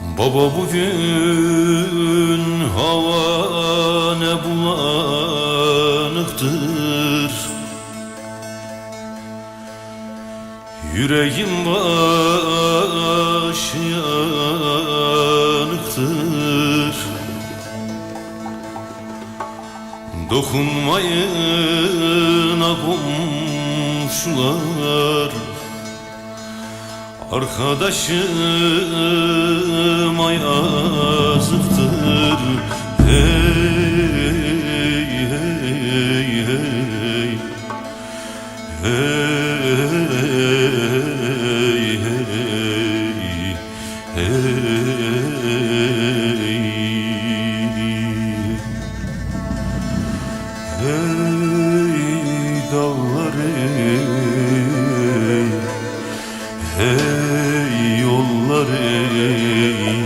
Baba bugün hava ne bulanıktır. Yüreğim başı yanıktır. Dokunmayın ha komşular Arkadaşıma yazıktır Hey hey hey Hey Hey yolları. Hey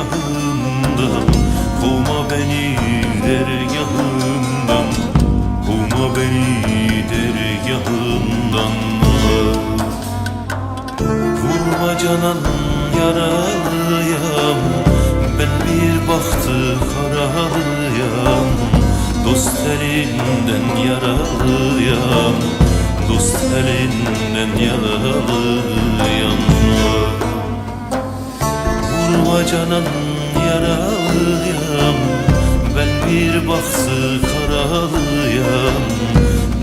dergahından Kovma beni dergahından. Kovma beni dergahından. Vurma canan yaralıyam Ben bir bahtı karalıyam. Dost elinden yaralıyam Dost elinden yaralıyam Vurma canan yaralıyam Ben bir bahtı karalıyam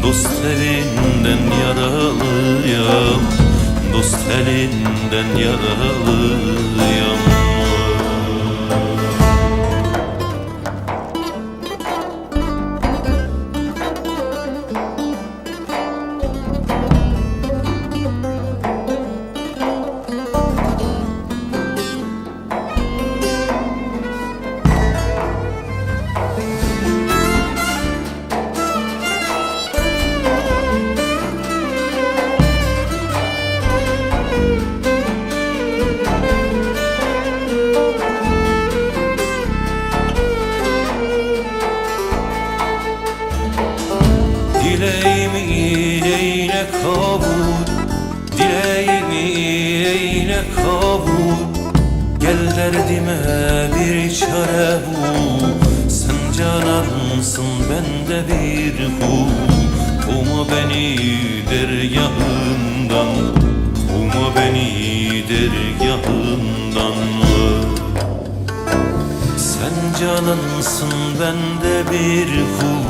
Dost elinden yaralıyam Dost elinden yaralıyam kabul Dileğimi eyle kabul Gel derdime bir çare bul Sen canansın ben de bir kul Kovma beni dergahından Kovma beni dergahından sen canansın ben de bir kul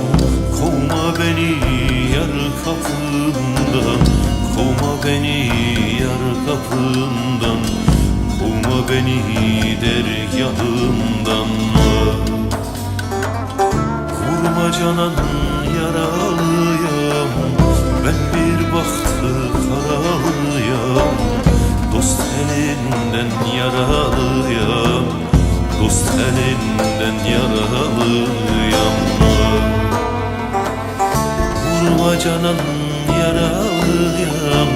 Kovma beni yar kapından Kovma beni yar kapından Kovma beni dergahından Vurma canan elinden yaralıyam Vurma canan yaralıyam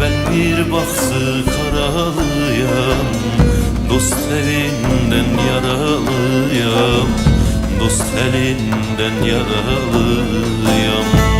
Ben bir bahtı karalıyam. Dost elinden yaralıyam Dost elinden yaralıyam